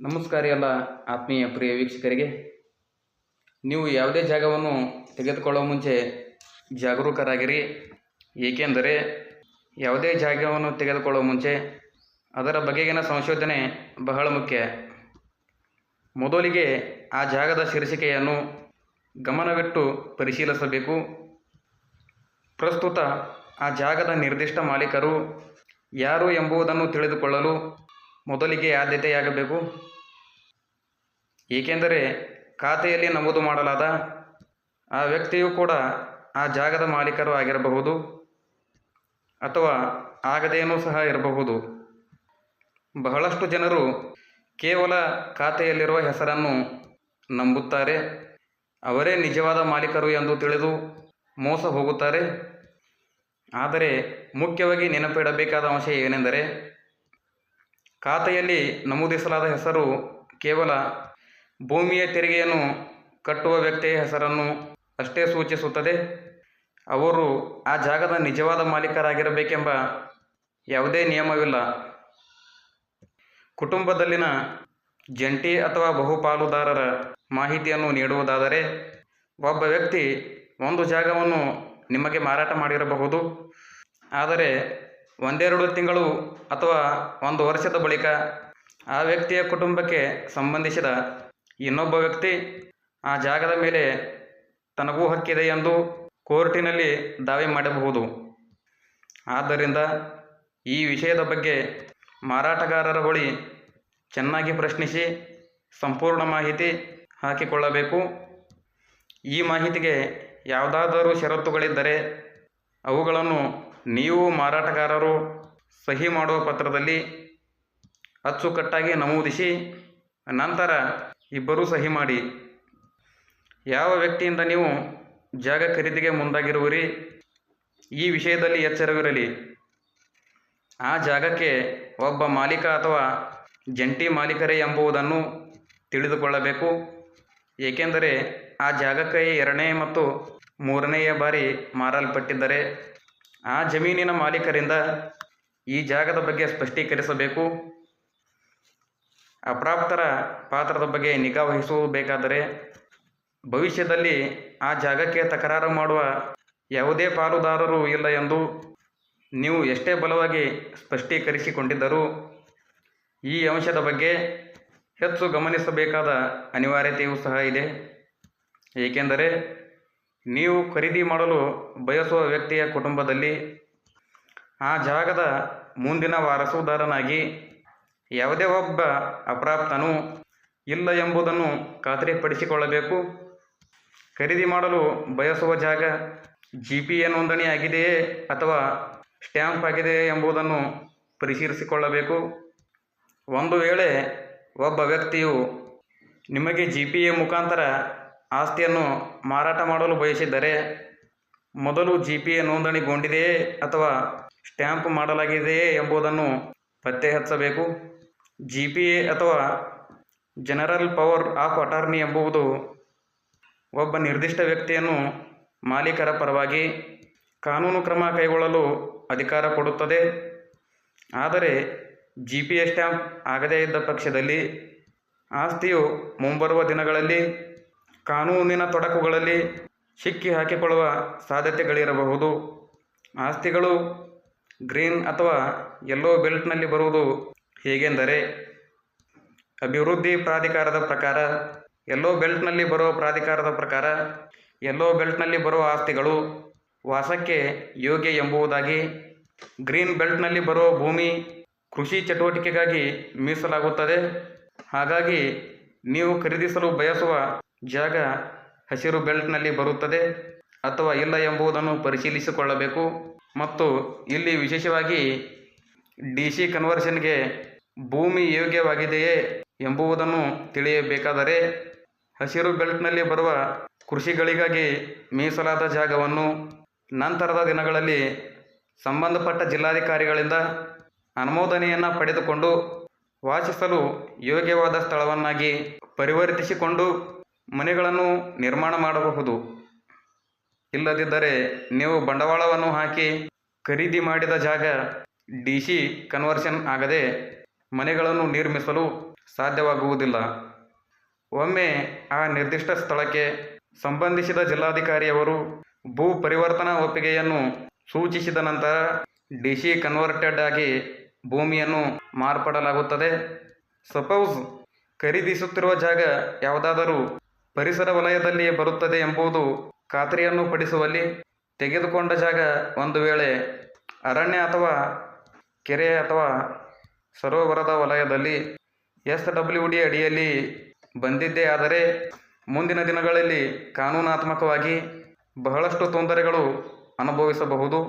ನಮಸ್ಕಾರ ಎಲ್ಲ ಆತ್ಮೀಯ ಪ್ರಿಯ ವೀಕ್ಷಕರಿಗೆ. ನೀವು ಯಾವುದೇ ಜಾಗವನ್ನು ತೆಗೆದುಕೊಳ್ಳುವ ಮುಂಚೆ ಜಾಗರೂಕರಾಗಿರಿ. ಏಕೆಂದರೆ ಯಾವುದೇ ಜಾಗವನ್ನು ತೆಗೆದುಕೊಳ್ಳುವ ಮುಂಚೆ ಅದರ ಬಗೆಗಿನ ಸಂಶೋಧನೆ ಬಹಳ ಮುಖ್ಯ. ಮೊದಲಿಗೆ ಆ ಜಾಗದ ಶೀರ್ಷಿಕೆಯನ್ನು ಗಮನವಿಟ್ಟು ಪರಿಶೀಲಿಸಬೇಕು. ಪ್ರಸ್ತುತ ಆ ಜಾಗದ ನಿರ್ದಿಷ್ಟ ಮಾಲೀಕರು ಯಾರು ಎಂಬುದನ್ನು ತಿಳಿದುಕೊಳ್ಳಲು ಮೊದಲಿಗೆ ಆದ್ಯತೆಯಾಗಬೇಕು. ಏಕೆಂದರೆ ಖಾತೆಯಲ್ಲಿ ನಮೂದು ಮಾಡಲಾದ ಆ ವ್ಯಕ್ತಿಯು ಕೂಡ ಆ ಜಾಗದ ಮಾಲೀಕರು ಆಗಿರಬಹುದು ಅಥವಾ ಆಗದೇನೂ ಸಹ ಇರಬಹುದು. ಬಹಳಷ್ಟು ಜನರು ಕೇವಲ ಖಾತೆಯಲ್ಲಿರುವ ಹೆಸರನ್ನು ನಂಬುತ್ತಾರೆ. ಅವರೇ ನಿಜವಾದ ಮಾಲೀಕರು ಎಂದು ತಿಳಿದು ಮೋಸ ಹೋಗುತ್ತಾರೆ. ಆದರೆ ಮುಖ್ಯವಾಗಿ ನೆನಪಿಡಬೇಕಾದ ಅಂಶ ಏನೆಂದರೆ ಖಾತೆಯಲ್ಲಿ ನಮೂದಿಸಲಾದ ಹೆಸರು ಕೇವಲ ಭೂಮಿಯ ತೆರಿಗೆಯನ್ನು ಕಟ್ಟುವ ವ್ಯಕ್ತಿಯ ಹೆಸರನ್ನು ಅಷ್ಟೇ ಸೂಚಿಸುತ್ತದೆ. ಅವರು ಆ ಜಾಗದ ನಿಜವಾದ ಮಾಲೀಕರಾಗಿರಬೇಕೆಂಬ ಯಾವುದೇ ನಿಯಮವಿಲ್ಲ. ಕುಟುಂಬದಲ್ಲಿನ ಜಂಟಿ ಅಥವಾ ಬಹುಪಾಲುದಾರರ ಮಾಹಿತಿಯನ್ನು ನೀಡುವುದಾದರೆ ಒಬ್ಬ ವ್ಯಕ್ತಿ ಒಂದು ಜಾಗವನ್ನು ನಿಮಗೆ ಮಾರಾಟ ಮಾಡಿರಬಹುದು. ಆದರೆ ಒಂದೆರಡು ತಿಂಗಳು ಅಥವಾ ಒಂದು ವರ್ಷದ ಬಳಿಕ ಆ ವ್ಯಕ್ತಿಯ ಕುಟುಂಬಕ್ಕೆ ಸಂಬಂಧಿಸಿದ ಇನ್ನೊಬ್ಬ ವ್ಯಕ್ತಿ ಆ ಜಾಗದ ಮೇಲೆ ತನಗೂ ಹಕ್ಕಿದೆ ಎಂದು ಕೋರ್ಟಿನಲ್ಲಿ ದಾವೆ ಮಾಡಬಹುದು. ಆದ್ದರಿಂದ ಈ ವಿಷಯದ ಬಗ್ಗೆ ಮಾರಾಟಗಾರರ ಬಳಿ ಚೆನ್ನಾಗಿ ಪ್ರಶ್ನಿಸಿ, ಸಂಪೂರ್ಣ ಮಾಹಿತಿ ಹಾಕಿಕೊಳ್ಳಬೇಕು. ಈ ಮಾಹಿತಿಗೆ ಯಾವುದಾದರೂ ಷರತ್ತುಗಳಿದ್ದರೆ ಅವುಗಳನ್ನು ನೀವು ಮಾರಾಟಗಾರರು ಸಹಿ ಮಾಡುವ ಪತ್ರದಲ್ಲಿ ಅಚ್ಚುಕಟ್ಟಾಗಿ ನಮೂದಿಸಿ, ನಂತರ ಇಬ್ಬರೂ ಸಹಿ ಮಾಡಿ. ಯಾವ ವ್ಯಕ್ತಿಯಿಂದ ನೀವು ಜಾಗ ಖರೀದಿಗೆ ಮುಂದಾಗಿರುವಿರಿ? ಈ ವಿಷಯದಲ್ಲಿ ಎಚ್ಚರವಿರಲಿ. ಆ ಜಾಗಕ್ಕೆ ಒಬ್ಬ ಮಾಲೀಕ ಅಥವಾ ಜಂಟಿ ಮಾಲೀಕರೇ ಎಂಬುದನ್ನು ತಿಳಿದುಕೊಳ್ಳಬೇಕು. ಏಕೆಂದರೆ ಆ ಜಾಗಕ್ಕೆ ಎರಡನೇ ಮತ್ತು ಮೂರನೆಯ ಬಾರಿ ಮಾರಲ್ಪಟ್ಟಿದ್ದರೆ ಆ ಜಮೀನಿನ ಮಾಲೀಕರಿಂದ ಈ ಜಾಗದ ಬಗ್ಗೆ ಸ್ಪಷ್ಟೀಕರಿಸಬೇಕು. ಅಪ್ರಾಪ್ತರ ಪಾತ್ರದ ಬಗ್ಗೆ ನಿಗಾ ವಹಿಸಬೇಕಾದರೆ ಭವಿಷ್ಯದಲ್ಲಿ ಆ ಜಾಗಕ್ಕೆ ತಕರಾರು ಮಾಡುವ ಯಾವುದೇ ಪಾಲುದಾರರು ಇಲ್ಲ ಎಂದು ನೀವು ಎಷ್ಟೇ ಬಲವಾಗಿ ಸ್ಪಷ್ಟೀಕರಿಸಿಕೊಂಡಿದ್ದರೂ ಈ ಅಂಶದ ಬಗ್ಗೆ ಹೆಚ್ಚು ಗಮನಿಸಬೇಕಾದ ಅನಿವಾರ್ಯತೆಯೂ ಸಹ ಇದೆ. ಏಕೆಂದರೆ ನೀವು ಖರೀದಿ ಮಾಡಲು ಬಯಸುವ ವ್ಯಕ್ತಿಯ ಕುಟುಂಬದಲ್ಲಿ ಆ ಜಾಗದ ಮುಂದಿನ ವಾರಸುದಾರನಾಗಿ ಯಾವುದೇ ಒಬ್ಬ ಅಪ್ರಾಪ್ತನೂ ಇಲ್ಲ ಎಂಬುದನ್ನು ಖಾತ್ರಿಪಡಿಸಿಕೊಳ್ಳಬೇಕು. ಖರೀದಿ ಮಾಡಲು ಬಯಸುವ ಜಾಗ ಜಿ ಪಿ ಎ ನೋಂದಣಿ ಆಗಿದೆಯೇ ಅಥವಾ ಸ್ಟ್ಯಾಂಪ್ ಆಗಿದೆಯೇ ಎಂಬುದನ್ನು ಪರಿಶೀಲಿಸಿಕೊಳ್ಳಬೇಕು. ಒಂದು ವೇಳೆ ಒಬ್ಬ ವ್ಯಕ್ತಿಯು ನಿಮಗೆ ಜಿ ಪಿ ಎ ಮುಖಾಂತರ ಆಸ್ತಿಯನ್ನು ಮಾರಾಟ ಮಾಡಲು ಬಯಸಿದ್ದರೆ ಮೊದಲು ಜಿ ಪಿ ಎ ನೋಂದಣಿಗೊಂಡಿದೆಯೇ ಅಥವಾ ಸ್ಟ್ಯಾಂಪ್ ಮಾಡಲಾಗಿದೆಯೇ ಎಂಬುದನ್ನು ಪತ್ತೆ ಹಚ್ಚಬೇಕು ಜಿ ಪಿ ಎ ಅಥವಾ ಜನರಲ್ ಪವರ್ ಆಫ್ ಅಟಾರ್ನಿ ಎಂಬುದು ಒಬ್ಬ ನಿರ್ದಿಷ್ಟ ವ್ಯಕ್ತಿಯನ್ನು ಮಾಲೀಕರ ಪರವಾಗಿ ಕಾನೂನು ಕ್ರಮ ಕೈಗೊಳ್ಳಲು ಅಧಿಕಾರ ಕೊಡುತ್ತದೆ. ಆದರೆ ಜಿ ಪಿ ಎ ಸ್ಟ್ಯಾಂಪ್ ಆಗದೇ ಇದ್ದ ಪಕ್ಷದಲ್ಲಿ ಆಸ್ತಿಯು ಮುಂಬರುವ ದಿನಗಳಲ್ಲಿ ಕಾನೂನಿನ ತೊಡಕುಗಳಲ್ಲಿ ಸಿಕ್ಕಿ ಹಾಕಿಕೊಳ್ಳುವ ಸಾಧ್ಯತೆಗಳಿರಬಹುದು. ಆಸ್ತಿಗಳು ಗ್ರೀನ್ ಅಥವಾ ಯೆಲ್ಲೋ ಬೆಲ್ಟ್ನಲ್ಲಿ ಬರುವುದು ಹೇಗೆಂದರೆ, ಅಭಿವೃದ್ಧಿ ಪ್ರಾಧಿಕಾರದ ಪ್ರಕಾರ ಯೆಲ್ಲೋ ಬೆಲ್ಟ್ನಲ್ಲಿ ಬರುವ ಪ್ರಾಧಿಕಾರದ ಪ್ರಕಾರ ಯೆಲ್ಲೋ ಬೆಲ್ಟ್ನಲ್ಲಿ ಬರುವ ಆಸ್ತಿಗಳು ವಾಸಕ್ಕೆ ಯೋಗ್ಯ ಎಂಬುದಾಗಿ ಗ್ರೀನ್ ಬೆಲ್ಟ್ನಲ್ಲಿ ಬರುವ ಭೂಮಿ ಕೃಷಿ ಚಟುವಟಿಕೆಗಾಗಿ ಮೀಸಲಾಗುತ್ತದೆ. ಹಾಗಾಗಿ, ನೀವು ಖರೀದಿಸಲು ಬಯಸುವ ಜಾಗ ಹಸಿರು ಬೆಲ್ಟ್ನಲ್ಲಿ ಬರುತ್ತದೆ ಅಥವಾ ಇಲ್ಲ ಎಂಬುದನ್ನು ಪರಿಶೀಲಿಸಿಕೊಳ್ಳಬೇಕು. ಮತ್ತು ಇಲ್ಲಿ ವಿಶೇಷವಾಗಿ ಡಿ ಸಿ ಕನ್ವರ್ಷನ್ಗೆ ಭೂಮಿ ಯೋಗ್ಯವಾಗಿದೆಯೇ ಎಂಬುದನ್ನು ತಿಳಿಯಬೇಕಾದರೆ ಹಸಿರು ಬೆಲ್ಟ್ನಲ್ಲಿ ಬರುವ ಕೃಷಿಗಳಿಗಾಗಿ ಮೀಸಲಾದ ಜಾಗವನ್ನು ನಂತರದ ದಿನಗಳಲ್ಲಿ ಸಂಬಂಧಪಟ್ಟ ಜಿಲ್ಲಾಧಿಕಾರಿಗಳಿಂದ ಅನುಮೋದನೆಯನ್ನು ಪಡೆದುಕೊಂಡು ವಾಸಿಸಲು ಯೋಗ್ಯವಾದ ಸ್ಥಳವನ್ನಾಗಿ ಪರಿವರ್ತಿಸಿಕೊಂಡು ಮನೆಗಳನ್ನು ನಿರ್ಮಾಣ ಮಾಡಬಹುದು. ಇಲ್ಲದಿದ್ದರೆ ನೀವು ಬಂಡವಾಳವನ್ನು ಹಾಕಿ ಖರೀದಿ ಮಾಡಿದ ಜಾಗ ಡಿ ಸಿ ಕನ್ವರ್ಷನ್ ಆಗದೆ ಮನೆಗಳನ್ನು ನಿರ್ಮಿಸಲು ಸಾಧ್ಯವಾಗುವುದಿಲ್ಲ. ಒಮ್ಮೆ ಆ ನಿರ್ದಿಷ್ಟ ಸ್ಥಳಕ್ಕೆ ಸಂಬಂಧಿಸಿದ ಜಿಲ್ಲಾಧಿಕಾರಿಯವರು ಭೂ ಪರಿವರ್ತನಾ ಒಪ್ಪಿಗೆಯನ್ನು ಸೂಚಿಸಿದ ನಂತರ ಡಿ ಸಿ ಕನ್ವರ್ಟೆಡ್ ಆಗಿ ಭೂಮಿಯನ್ನು ಮಾರ್ಪಡಲಾಗುತ್ತದೆ. ಸಪೋಸ್ ಖರೀದಿಸುತ್ತಿರುವ ಜಾಗ ಯಾವುದಾದರೂ ಪರಿಸರ ವಲಯದಲ್ಲಿ ಬರುತ್ತದೆ ಎಂಬುದು ಖಾತ್ರಿಯನ್ನು ಪಡಿಸುವಲ್ಲಿ ತೆಗೆದುಕೊಂಡ ಜಾಗ ಒಂದು ವೇಳೆ ಅರಣ್ಯ ಅಥವಾ ಕೆರೆ ಅಥವಾ ಸರೋವರದ ವಲಯದಲ್ಲಿ ಎಸ್ ಡಬ್ಲ್ಯೂ ಡಿ ಅಡಿಯಲ್ಲಿ ಬಂದಿದ್ದೇ ಆದರೆ ಮುಂದಿನ ದಿನಗಳಲ್ಲಿ ಕಾನೂನಾತ್ಮಕವಾಗಿ ಬಹಳಷ್ಟು ತೊಂದರೆಗಳು ಅನುಭವಿಸಬಹುದು.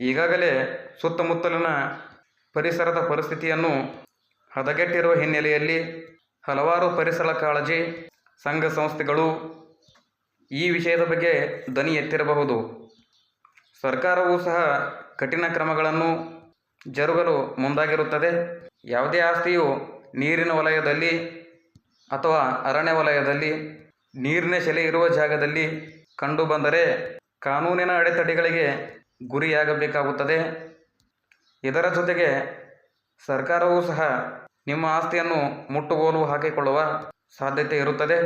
ಈಗಾಗಲೇ ಸುತ್ತಮುತ್ತಲಿನ ಪರಿಸರದ ಪರಿಸ್ಥಿತಿಯನ್ನು ಹದಗೆಟ್ಟಿರುವ ಹಿನ್ನೆಲೆಯಲ್ಲಿ ಹಲವಾರು ಪರಿಸರ ಕಾಳಜಿ ಸಂಘ ಸಂಸ್ಥೆಗಳು ಈ ವಿಷಯದ ಬಗ್ಗೆ ಧ್ವನಿ ಎತ್ತಿರಬಹುದು. ಸರ್ಕಾರವೂ ಸಹ ಕಠಿಣ ಕ್ರಮಗಳನ್ನು ಜರುಗಲು ಮುಂದಾಗಿರುತ್ತದೆ. ಯಾವುದೇ ಆಸ್ತಿಯು ನೀರಿನ ವಲಯದಲ್ಲಿ ಅಥವಾ ಅರಣ್ಯ ವಲಯದಲ್ಲಿ ನೀರಿನ ಶೆಲೆ ಇರುವ ಜಾಗದಲ್ಲಿ ಕಂಡುಬಂದರೆ ಕಾನೂನಿನ ಅಡೆತಡೆಗಳಿಗೆ ಗುರಿಯಾಗಬೇಕಾಗುತ್ತದೆ. ಇದರ ಜೊತೆಗೆ ಸರ್ಕಾರವೂ ಸಹ ನಿಮ್ಮ ಆಸ್ತಿಯನ್ನು ಮುಟ್ಟುಗೋಲು ಹಾಕಿಕೊಳ್ಳುವ ಸಾಧ್ಯತೆ ಇರುತ್ತದೆ.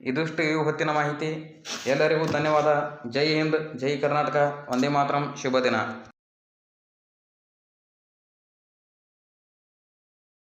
ಇದಿಷ್ಟು ಈ ಹೊತ್ತಿನ ಮಾಹಿತಿ. ಎಲ್ಲರಿಗೂ ಧನ್ಯವಾದ. ಜೈ ಹಿಂದ್, ಜೈ ಕರ್ನಾಟಕ. ವಂದೇ ಮಾತರಂ. ಶುಭ ದಿನ.